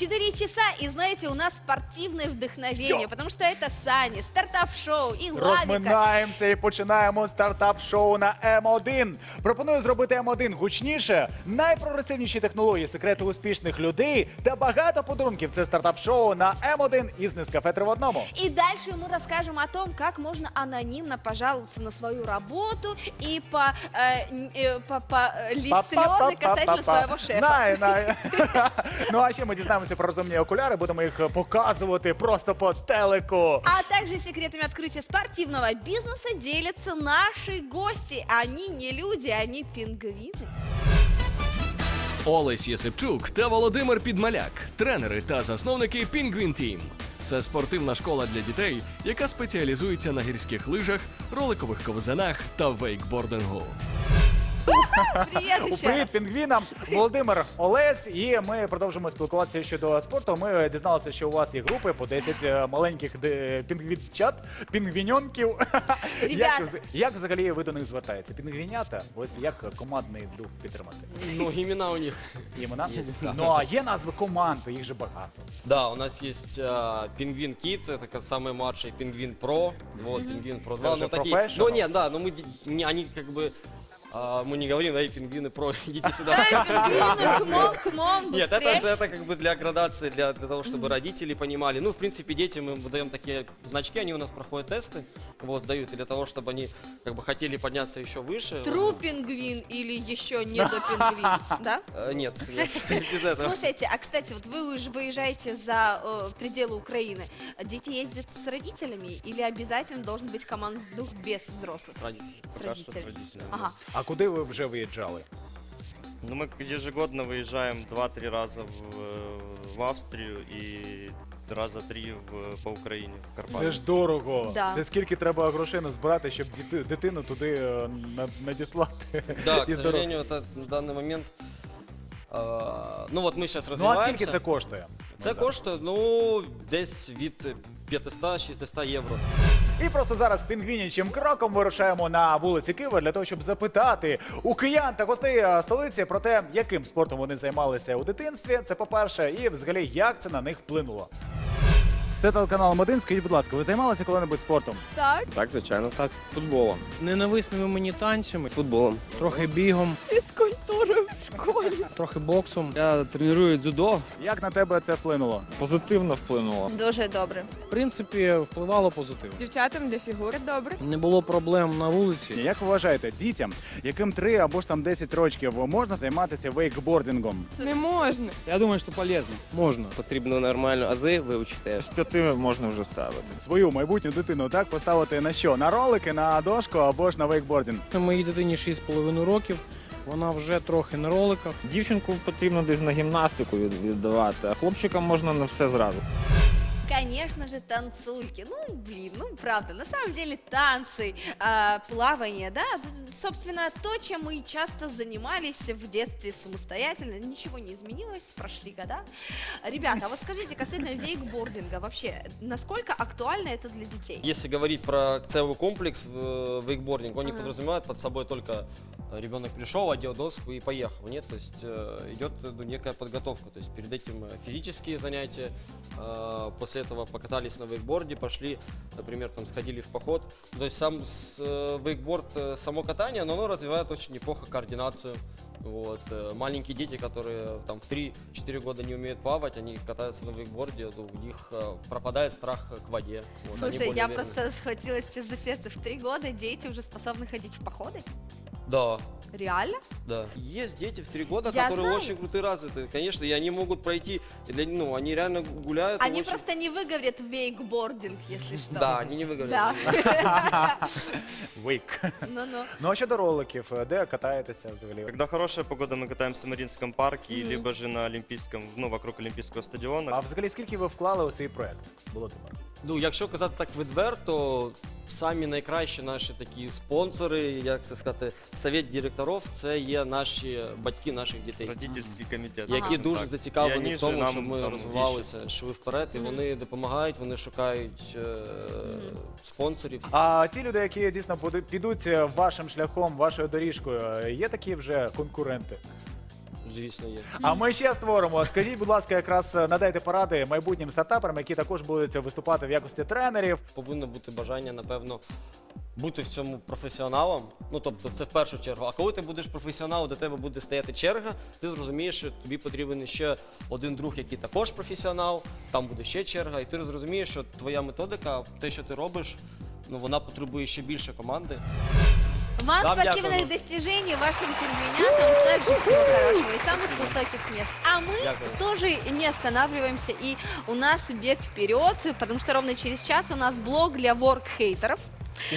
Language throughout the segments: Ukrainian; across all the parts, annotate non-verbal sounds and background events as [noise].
4 часа, и знаете, у нас спортивное вдохновение, потому что это Сани, стартап-шоу и Лавика. Розминаємося і починаємо стартап-шоу на М1. Пропоную зробити М1 гучніше, найпрогресивніші технології, секрети успішних людей та багато подарунків. Це стартап-шоу на М1 із Нескафе три в одному. И дальше мы расскажем о том, как можно анонимно пожаловаться на свою работу и по, э, н- э, по, по, э, лить слезы касательно своего шефа. Най, най. [laughs] ну а ще ми дізнаємося про розумні окуляри, будемо їх показувати просто по телеку. А также секретами открытия спортивного бизнеса делятся наши гости. Они не люди, они пингвины. Олесь Єсипчук та Володимир Підмаляк, тренери та засновники Penguin Team. Це спортивна школа для дітей, яка спеціалізується на гірських лижах, роликових ковзанах та вейкбордингу. Привет У еще привіт раз. пінгвінам Володимир Олесь. І ми продовжимо спілкуватися щодо спорту. Ми дізналися, що у вас є групи по 10 е, маленьких де- пінгвінчат, пінгвіньонків. як, [laughs] Ребята. вз- як взагалі ви до них звертаєтеся? Пінгвінята? Ось як командний дух підтримати? Ну, имена у них. Імена? Є, да. Ну а є назви команд, їх же багато. Да, у нас есть а, Пингвин Кит, это как самый младший Пингвин Про, вот, Пингвин Про Это 2, уже ну такие. professional. Ну нет, да, но мы, д- не, они как бы, а, мы не говорим, эй, Пингвины Про, [laughs] идите сюда. Нет, это, как бы для градации, для, для того, чтобы родители понимали. Ну, в принципе, детям мы выдаем такие значки, они у нас проходят тесты, вот, сдают, и для того, чтобы они как бы хотели подняться еще выше. Тру пингвин или еще не до пингвин, [laughs] да? Э, нет, нет, [laughs] без этого. Слушайте, а кстати, вот вы уже выезжаете за э, пределы Украины. Дети ездят с родителями или обязательно должен быть командный дух без взрослых? С родителями. С Пока что с родителями. родителями. Ага. А куди ви вже виїжджали? Ну, мы ежегодно выезжаем 2-3 раза в, э, в Австрию и раза три в, по Украине, в Карпаты. Це ж дорого. Да. Це скільки треба грошей назбирати, щоб діти- дитину туди е, на- надіслати [laughs] Да, к [laughs] із дорослих. сожалению, это на данный момент. а, ну вот мы сейчас Ну а развиваемся. скільки це коштує? Це коштує, ну, десь від 500-600 євро. І просто зараз пінгвінячим кроком вирушаємо на вулиці Києва для того, щоб запитати у киян та гостей е, столиці про те, яким спортом вони займалися у дитинстві. Це по-перше, і взагалі як це на них вплинуло. Це телеканал М1. Скажіть, будь ласка, ви займалися коли-небудь спортом? Так, Так, звичайно, так. Футболом. ненависними мені танцями, Футболом. трохи бігом, фізкультурою школі. трохи боксом. Я треную дзюдо. Як на тебе це вплинуло? Позитивно вплинуло. Дуже добре. В принципі, впливало позитивно. Дівчатам для фігури добре. Не було проблем на вулиці. Як ви вважаєте, дітям, яким 3 або ж там 10 років можна займатися вейкбордингом? Не можна. Я думаю, що полезно. Можна. Потрібно нормально ази вивчити. З п'яти можна вже ставити. Свою майбутню дитину так поставити на що? На ролики, на дошку або ж на вейкбординг? Моїй дитині 6,5 років. Вона вже трохи на роликах. Дівчинку потрібно десь на гімнастику від- віддавати, а хлопчикам можна на все зразу. Конечно же, танцульки. Ну, блин, ну правда, на самом деле танцы, а, плавание, да, собственно, то, чем мы часто занимались в детстве самостоятельно, ничего не изменилось, прошли года. Ребята, а вот скажите, касательно вейкбординга, вообще, насколько актуально это для детей? Если говорить про целый комплекс в вейкбординг, он не Ага. подразумевает под собой только э, ребенок пришел, одел доску и поехал. Нет, то есть э, идет ну, некая подготовка. То есть перед этим э, физические занятия, э, после этого покатались на вейкборде, пошли, например, там сходили в поход. То есть сам с, э, вейкборд, э, само катание, но оно развивает очень неплохо координацию. Вот. э, Маленькие дети, которые там в 3-4 года не умеют плавать, они катаются на вейкборде, то у них э, пропадает страх к воде. Вот, они Слушай, более я уверены. просто [laughs] схватилась сейчас за сердце. В три года дети уже способны ходить в походы? Да, Реально? да. Есть дети в три года, Я которые знаю. очень крутые развитые, конечно, и они могут пройти, и для- ну, они реально гуляют. и Они очень- просто не выговорят вейкбординг, если что. Да, они не выиграли. Да. [laughs] Вейк. Ну-ну. Ну а щодо роликів, де катаєтеся взагалі? Когда хорошая погода, мы катаемся в Мариинском парке, Мгм. либо же на Олимпийском, ну, вокруг Олимпийского стадиона. А взагалі скільки ви вклали у свій проект? Володимир? Ну, якщо казати так відверто, самі найкращі наші такі спонсори, як це сказати, совет директорів, це є наші батьки наших дітей. Родительский комитет. Ага. Які дуже Так. І зацікавлені вони в тому, нам щоб ми там розвивалися, йшли вперед, і вони допомагають, вони шукають е, спонсорів. А ті люди, які дійсно буду- підуть е, вашим шляхом, вашою доріжкою, е, є такі вже конкуренти? Звісно, є. А ми ще створимо. Скажіть, будь ласка, якраз е, надайте поради майбутнім стартаперам, які також будуть виступати в якості тренерів. Повинно бути бажання, напевно, бути в цьому професіоналом. Ну тобто, це в першу чергу. А коли ти будеш професіоналом, до тебе буде стояти черга, ти зрозумієш, що тобі потрібен ще один друг, який також професіонал, там буде ще черга, і ти зрозумієш, що твоя методика, те, що ти робиш, ну вона потребує ще більше команди. Вам Вам спортивных дякую. достижений, вашим пингвинятам также всего хорошего и самых высоких мест. А мы Дякую. тоже не останавливаемся, и у нас бег вперед, потому что ровно через час у нас блог для ворк-хейтеров.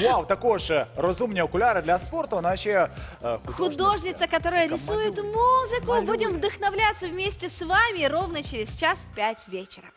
Вау, також е, розумні окуляри для спорту. Наші е, художниці. Художница, которая Така рисует малює. музыку. Малює. Будем вдохновляться вместе с вами ровно через час в 5 вечера.